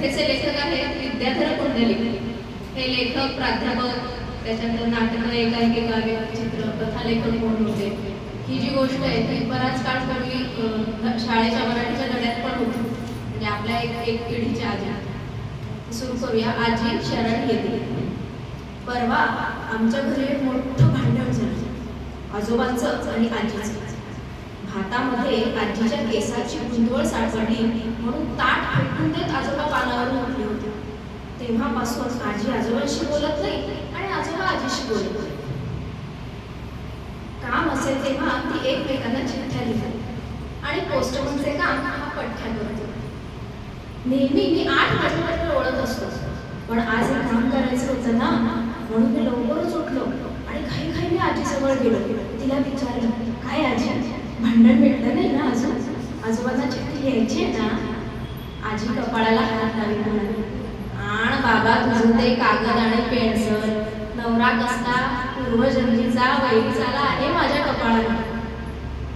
कथेचे लेखक आहेत विद्याधर कुंडलिक. हे लेखक प्राध्यापक त्याच्यानंतर नाटकं एकांकिका चित्र कथा कोण म्हणून होते? ही जी गोष्ट आहे ती बराच काळ पूर्वी शाळेच्या मराठीच्या धड्यात पण होती. म्हणजे आपल्या एक एक पिढीच्या आजी सुरू करूया. आजी शरण येते. परवा आमच्या घरी एक मोठं भांडण झालं. आजोबांचं आणि आजीचं. हातामध्ये आजीच्या केसाची गुंधळ सापडली म्हणून ताट फेकून देत आजोबा पानावरून उठले होते. तेव्हापासून आजी आजोबांशी बोलत नाही आणि आजोबा आजीशी बोलत नाही. काम असेल तेव्हा ती एकमेकांना चिठ्ठ्या लिहितात आणि पोस्टमनचे काम हा पठ्ठ्या करतो. नेहमी मी आठ वाजेपर्यंत ओळख असतो पण आज हे काम करायचं होतं ना म्हणून मी लवकरच उठलो आणि घाई घाई मी आजीजवळ गेलो. तिला विचारलं काय आजी? भांडण भेटलं नाही ना अजून? आजोबांना चिठ्ठी घ्यायची आहे ना? आजी कपाळाला हात लावी म्हणाली आण बाबा तुझं ते कागद आणि पेन्सिल. नवरा कसला पूर्वजन्मीचा वैरीचाला आहे माझ्या कपाळाला.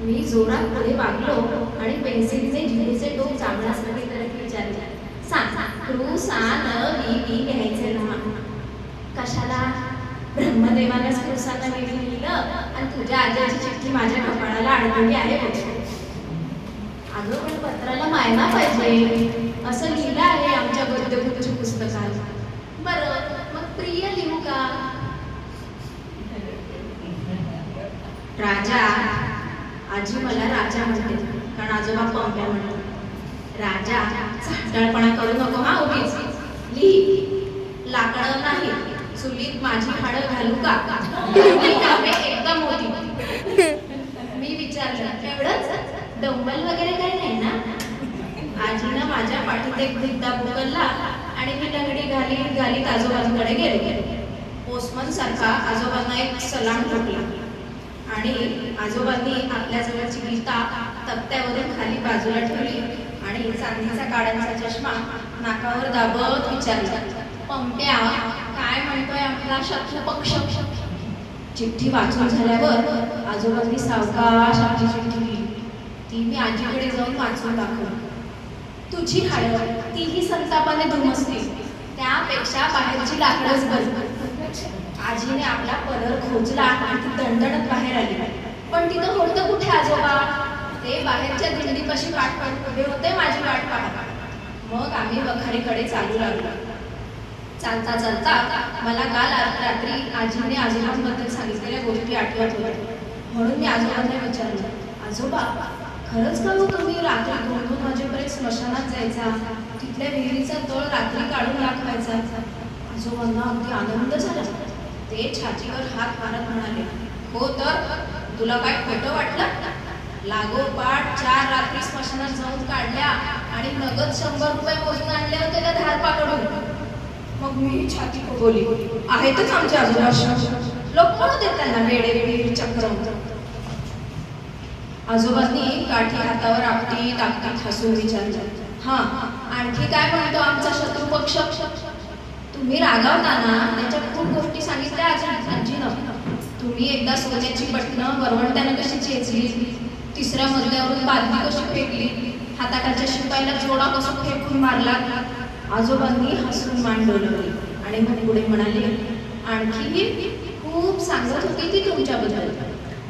मी जोरात पुढे वागलो आणि पेन्सिलने जिभेचे टोक चाबण्यासाठी करत विचारले. सांग तू सा न मी मी घ्यायचे ना? कशाला? ब्रह्मदेवानेच क्रुसाला लिहिलं आणि तुझ्या आजीची चिठ्ठी माझ्या कपाळाला अडकली आहे अगं पण पत्राला मायना पाहिजे. असं लिहिलं आहे आमच्या गद्यगुच्छ पुस्तकात. बरं मग प्रिय लिहू का? राजा आजी मला राजा म्हणते. कारण आजोबा पंप्या म्हणते राजा चांडळपणा करू नको हा उगीच. लिही. लाकडं नाही. चुलीत माझी हाडं घालू का? एकदम होती. मी विचारलं एवढंच? डंबल वगैरे काही नाही ना? आजीनं माझ्या पाठीत एक धिक्का पुकरला आणि मी लंगडी घाली घालीत आजोबांकडे गेले. पोस्टमन सारखा आजोबांना एक सलाम ठोकला. आणि आजोबांनी आपल्या जवळची गीता तक्त्यावरून खाली बाजूला ठेवली आणि चांदीचा काळ्यांचा चष्मा नाकावर दाबत विचारला पंप्या काय म्हणतोय आपला शक्य पक्ष. चिठ्ठी वाचून झाल्यावर आजोबांनी सावकाश आमची चिठ्ठी लिहिली. ती मी आजीकडे जाऊन वाचून दाखवली. तुझी हाड तीही संतापाने धुमसली त्यापेक्षा बाहेरची लाकडच बरी. आजीने आपला पदर खोचला आणि ती दणदणत बाहेर आली. पण तिथं होतं कुठे आजोबा? ते बाहेरच्या दिंडीपाशी वाट पाहत उभे होते माझी वाट पाहत. मग आम्ही वखारीकडे चालू लागलो. चालता चालता मला काल रात्री आजीने आजोबांबद्दल सांगितलेल्या गोष्टी आठवत होत्या. म्हणून मी आजोबांना विचारलं आजोबा खरंच का हो तुम्ही रात्री दोन दोन वाजेपर्यंत स्मशानात जायचा? तिथल्या विहिरीचा तळ रात्री काढून दाखवायचा? आजोबांना अगदी आनंद झाला. ते छातीवर हात मारत म्हणाले हो तर तुला काय खोटं वाटलं? लागोपाठ चार रात्री स्मशानात जाऊन काढल्या आणि नगद शंभर रुपये मोजून आणले होते त्या धारपाकडून मग मी छाती बोली आहेतच आमच्या आजोबा लोक म्हणू देत त्यांना वेळे वेडे चक्र आजोबांनी काठी हातावर आपटी टाकटीत हसून विचारलं. हा आणखी काय म्हणतो आमचा शत्रू पक्ष? तुम्ही रागावता ना? त्याच्या खूप गोष्टी सांगितल्या आजी आजीनं. तुम्ही एकदा सोन्याची बटणं वरवंट्यानं कशी चेचली तिसऱ्या मजल्यावरून बादली कशी फेकली? हाताखालच्या शिपाईला जोडा कसं फेकून मारला? आजोबांनी हसून मान डोलवली आणि मग पुढे म्हणाले आणखी खूप सांगत होती ती तुमच्याबद्दल.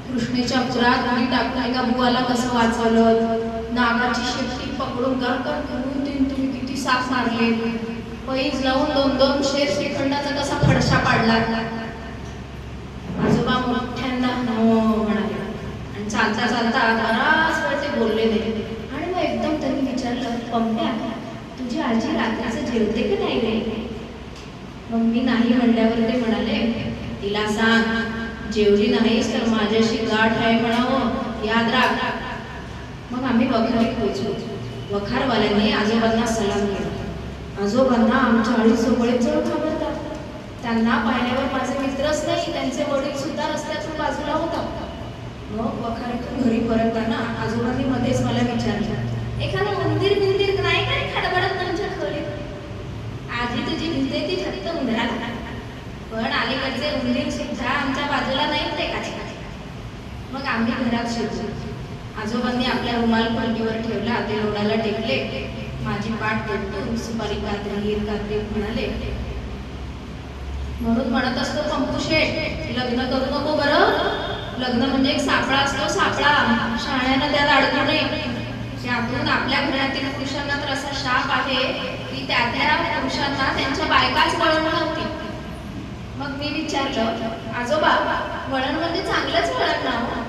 कृष्णेच्या पुरात उडी टाकून एका बुवाला कसं वाचवलं? नागाची शेपटी पकडून गरकर करून तीन तुम्ही किती साफ मारले? पैज लावून दोन दोन शेर श्रीखंडाचा कसा फडशा पाडला? आजोबा मोठ्यांदा हो म्हणाले आणि चालता चालता बराच वेळ ते बोलले नाही आणि मग एकदम त्यांनी विचारलं पंप्या आजी रात्रीचं जेवते की नाही रे? मग मी नाही म्हणल्यावर ते म्हणाले तिला सांग जेवली नाहीस तर माझ्याशी गाठ आहे म्हणावं याद राख. मग आम्ही वखारीत पोहोचलो. वखारवाल्यांनी आजोबांना सलाम केला. आजोबांना आमच्या अडीच सोबळे जवळ घाबरतात त्यांना पाहिल्यावर माझे मित्रच नाही त्यांचे वडील सुद्धा रस्त्यातून बाजूला होता मग वखारीतून घरी परतताना आजोबांनी मध्येच मला विचारलं एखादं मंदिर बिंदिर नाही काय खडबडत तुमच्या खोलीत आजी तुझी भिजते ती फक्त उंदराला पण अलीकडचे उंदीर सुद्धा आमच्या बाजूला नाहीत रे काची मग आम्ही घरात शिरलो. आजोबांनी आपल्या रुमाल पलटीवर ठेवला ते लोडाला टेकले. माझी पाठ तोडून सुपारी कात्री कात्री म्हणाले. म्हणून म्हणत असतो पंपू शेठ लग्न करू नको बरं. लग्न म्हणजे एक सापळा असतो सापळा. शाळ्यानं त्यात अडकू नये. त्यातून आपल्या घरातील पुरुषांना तर असा शाप आहे त्या त्या पुरुषांना त्यांच्या बायकाच वळण नव्हती. मग मी विचारलं आजोबा वळण म्हणजे चांगलंच वळण ना हो?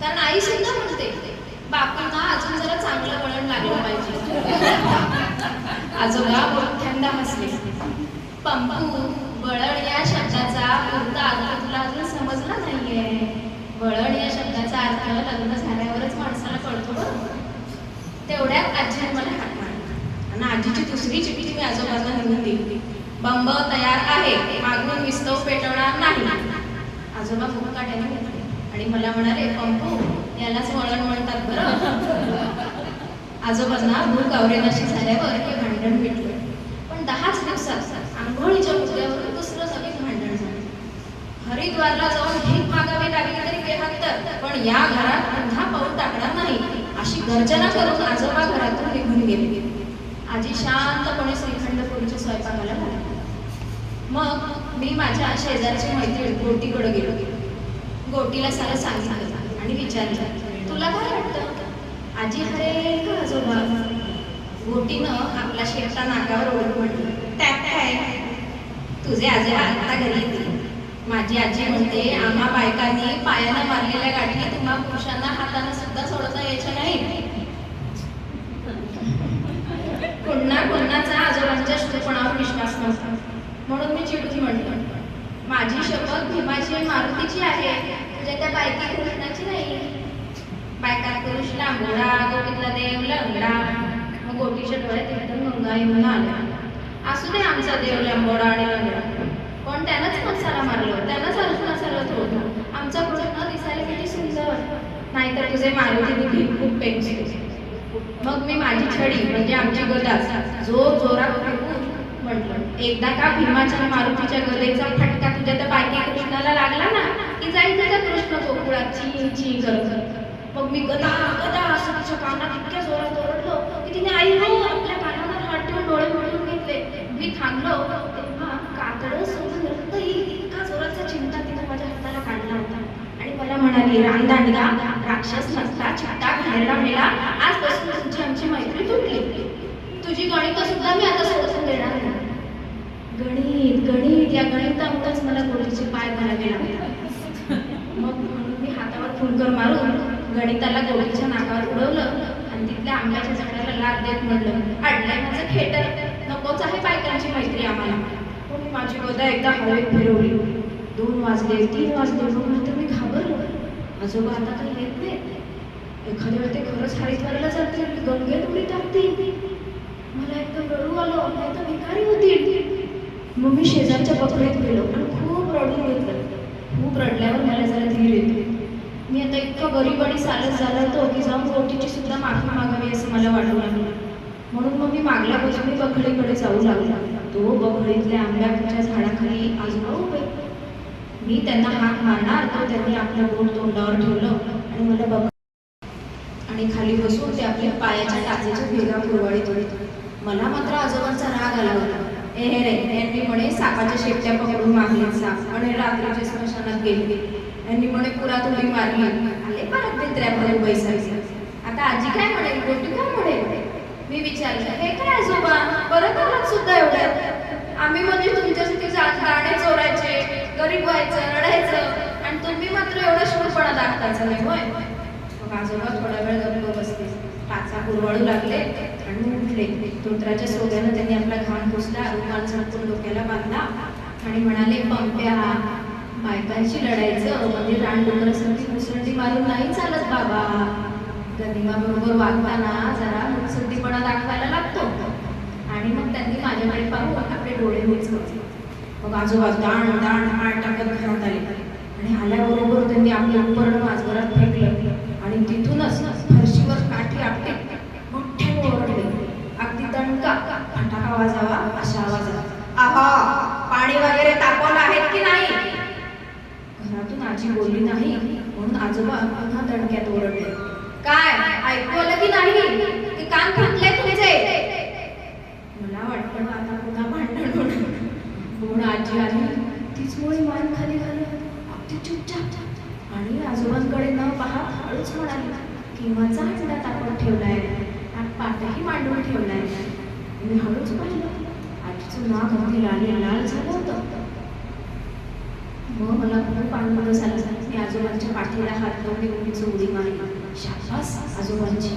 कारण आई सुद्धा म्हणते बापूंना अजून जरा चांगलं वळण लागलं पाहिजे. आजोबा मोठ्यांदा हसले. पंपू वळण या शब्दाचा पूर्ण अर्थ तुला अजून समजला नाहीये. वळण या शब्दाचा अर्थ लग्न झाल्यावरच माणसाला कळतो तेवढ्यात आजी मला आणि आजीची दुसरी चिठ्ठी मी आजोबांना लिहून दिली. बंब तयार आहे मागून विस्तव पेटवणार नाही. आजोबा खूप मुखाट्याने घेतले आणि मला म्हणाले पंपू यालाच वळण म्हणतात बरं. आजोबांना भूक आवरेनाशी झाल्यावर हे भांडण भेटलं. पण दहाच दिवसात आंघोळीच्या मुद्द्यावर दुसरं नवीन भांडण झालं. हरिद्वारला जाऊन भीक मागावी लागली तरी बेहत्तर पण या घरात पुन्हा पाऊल टाकणार नाही अशी गर्जना करून आजोबा घरातून निघून गेले. आजी शांतपणे श्रीखंडपुरीच्या स्वयंपाकाला झाला मग मी माझ्या शेजारची मैत्रीण गोटीकडे गेलो. गोटीला सारं सांगितलं आणि विचारलं तुला काय वाटतं? आजी हरे का आजोबा? गोटीनं आपला शेपटा नाकावर ओढून म्हटलं त्यात काय? तुझे आजोबा आता घरी येतील. माझी आजी म्हणते आम्हा बायकांनी पायानं मारलेल्या गाठी तुम्हा पुरुषांना हातानं सुद्धा सोडता यायच्या नाही पुन्हा पुन्हाचा आजोबांच्या शुद्धपणावर विश्वास नव्हता म्हणून मी चिडून म्हणतो. माझी शपथ भीमाची आणि मारुतीची आहे तुझ्या त्या बायका कृष्णाची नाही. बायका कृष्णा लांबोडा गोपीतला देव लंगडा मग गोपीच्या डोळ्यात एकदम गंगा येऊन आल्या. असू दे आमचा देव लंबोडा आणि लंगडा पण त्यानंच मसाला मारलं त्यानंच अर्जुना सर्वत होतं. आमचा कृष्ण दिसायला किती सुंदर. नाहीतर तुझे मारुती भीम खूप पेन्सिल मग मी माझी छडी म्हणजे आमची गदा जोर जोरात म्हटलं एकदा का भीमाच्या मारुतीच्या गदेचा फटका तुझ्या त्या बायकी कृष्णाला लागला ना की जाईल त्याचा कृष्ण गोकुळात? ची ची करत मग मी गदा गदा असं तिच्या कानात इतक्या जोरात ओरडलो की तिने आई हो आपल्या कानावर हात ठेवून डोळे मिळून घेतले. मी थांबलो तेव्हा कातड सोडून रक्त येईल इतका जोराचा चिंता तिने माझ्या हाताला काढला होता. आणि मला म्हणाली रामदांडगा राक्षस नसता चिट्टा घालेला मेला. आजपासून तुमची आमची मैत्री तुटली. तुझी गणित सुद्धा मी आता सोडून देणार गणित गणित. या गणितामुळेच मला गोडीचे पाय घालावे लागले. मग म्हणून मी हातावर फुलकर मारून गणिताला गोडीच्या नाकावर उडवलं आणि तिथल्या आंब्याच्या झाडाला लाद देत म्हणलं अडलाय माझं खेटर. नकोच आहे बायकांची मैत्री आम्हाला. पण मी माझी गोदा एकदा हवेत फिरवली. दोन वाजले तीन वाजले मग तर मी घाबरलो. आजोबा आता काही येत नाही एखाद्या वेळ ते खरंच हरिद्वारला जातील. गंगेत उडी टाकतील. मला एकदम रडू आलो नाही तर भिकारी होतील. मग मी शेजारच्या बकरीत गेलो आणि खूप रडून घेतलं खूप रडल्यावर मला जरा धीर येतो. मी आता इतका गरीब आणि सालस झाला होतो की जाऊन रोटीची सुद्धा माफी मागावी असं मला वाटू लागलं. म्हणून मग मी मागल्या बाजूने बखळीकडे जाऊ लागला. तो बकळीतल्या आंब्याच्या झाडाखाली आजोबा उभे. मी त्यांना हात मारणार तर त्यांनी आपलं बोट तोंडावर ठेवलं आणि मला बघ आणि खाली बसून ते आपल्या पायाच्या टाचेच्या भेगा कुरवाडीत होते. मला मात्र आजोबांचा राग आला होता. हे यांनी म्हणे सापाच्या शेपट्या पकडून मागले साप. म्हणे रात्रीच्या स्मशानात गेले. यांनी म्हणे पुरात उडी मारली. आले परत मित्र्यामध्ये बैसायचं. आता आजी काय म्हणेल? गोटी काय म्हणेल? मी विचारलं हे काय आजोबा? परत आलात सुद्धा एवढ्या आम्ही म्हणजे तुमच्यासाठी गाणे चोरायचे गरीब व्हायचं रडायचं. आणि तुम्ही मात्र एवढा शुभपणा दाखवायचा नाही होय? मग आजोबा थोडा वेळ गप्प बसले. टाचा कुरवाळू लागले आणि उठले तोत्राच्या सोग्यानं त्यांनी आपला घाम आणि म्हणाले पंप्या बायकांशी लढायचं म्हणजे रानडुकरासारखी मुसंडी मारून नाही चालत बाबा. गनिमाबरोबर वागताना जरा मुत्सद्दीपणा दाखवायला लागतो. आणि मग त्यांनी माझ्याकडे पाहून आपले डोळे मिचकवले मग आजोबा दाण दाण हा टाकत घरात आले. आणि आल्याबरोबर त्यांनी आपले उपर्ण माझभरात फेकलं आणि तिथूनच फरशीवर काठी आपटे मोठ्याने ओरडले अगदी दणका फटाका वाजावा अशा आवाजात आहा पाणी वगैरे तापवलं आहेत की नाही घरातून आजी बोलली नाही म्हणून आजोबा पुन्हा दणक्यात ओरडले. काय? ऐकू आलं की नाही? की कान फुटले तुमचे. वाटलं आता पुन्हा भांडण होणार. म्हणून आजी आली? तीच मुळे मान खाली घालत अगदी चुपचाप. आणि आजोबांकडे न पाहत हळूच म्हणाली किंवाचा हंडा तापत ठेवलाय? पाटही मांडून ठेवलाय. मी हळूच पाहिलं. आजीचं नाक अगदी लाल लाल झालं होतं. मग मला खूप आनंद झाला मी आजोबांच्या पाठीला हात लावून उंच उडी मारली शाबास आजोबांची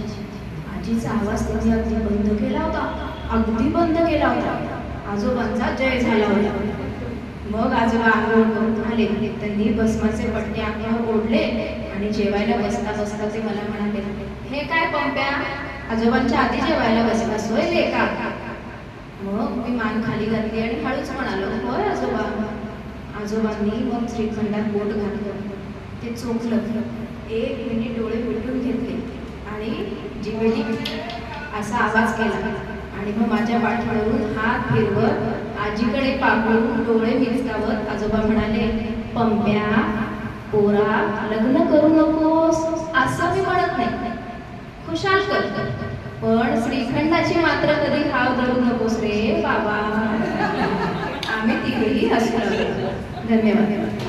आजीचा आवाज त्यांनी अगदी बंद केला होता. अगदी बंद केला होता. आजोबांचा जय झाला होता मग आजोबा आंघोळ करून आले त्यांनी भस्माचे पट्टे अंगावर ओढले आणि जेवायला बसता बसता ते मला म्हणाले हे काय पंप्या? आजोबांच्या आधी जेवायला बसलास होय का? मग मी मान खाली घातली आणि हळूच म्हणालो होय आजोबा. आजोबांनी मग श्रीखंडात बोट घातलं. ते चोखलं. एक मिनिट डोळे मिटून घेतले आणि जिवेटी असा आवाज केला. आणि मग माझ्या पाठीवरून हात फिरवत आजीकडे पाकळून डोळे मिचकावत आजोबा म्हणाले पंप्या पोरा लग्न करू नकोस असं मी म्हणत नाही. खुशाल कर. पण श्रीखंडाची मात्र कधी हाव धरू नकोस रे बाबा. めてくいい話なんだ。から